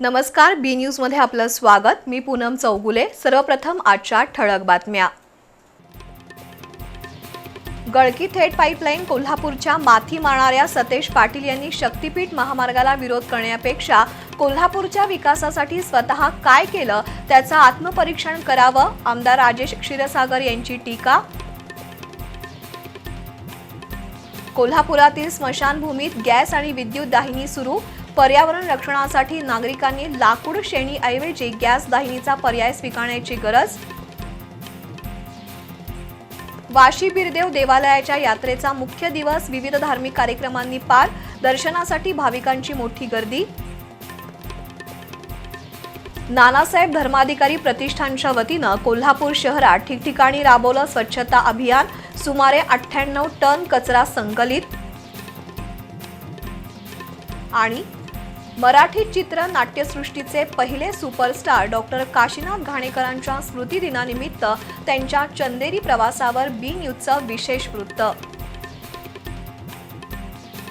नमस्कार बी न्यूजमध्ये आपलं स्वागत. मी पूनम चौगुले. सर्वप्रथम आजच्या ठळक बातम्या. गळकी थेट पाईपलाईन कोल्हापूरच्या माथी मारणाऱ्या सतेश पाटील यांनी शक्तीपीठ महामार्गाला विरोध करण्यापेक्षा कोल्हापूरच्या विकासासाठी स्वतः काय केलं त्याचं आत्मपरीक्षण करावं? आमदार राजेश क्षीरसागर यांची टीका कोल्हापुरातील स्मशानभूमीत गॅस आणि विद्युत दाहिनी सुरू. पर्यावरण रक्षणासाठी नागरिकांनी लाकूड शेणीऐवजी गॅस दाहिनीचा पर्याय स्वीकारण्याची गरज. वाशी बिरदेव देवालयाच्या यात्रेचा मुख्य दिवस विविध धार्मिक कार्यक्रमांनी पार. दर्शनासाठी भाविकांची मोठी गर्दी. नानासाहेब धर्माधिकारी प्रतिष्ठानच्या वतीनं कोल्हापूर शहरात ठिकठिकाणी राबवलं स्वच्छता अभियान. सुमारे अठ्ठ्याण्णव टन कचरा संकलित आणि मराठी चित्र नाट्यसृष्टीचे पहिले सुपरस्टार डॉक्टर काशीनाथ घाणेकरांच्या स्मृतिदिनानिमित्त त्यांच्या चंदेरी प्रवासावर बी न्यूजचं विशेष वृत्त.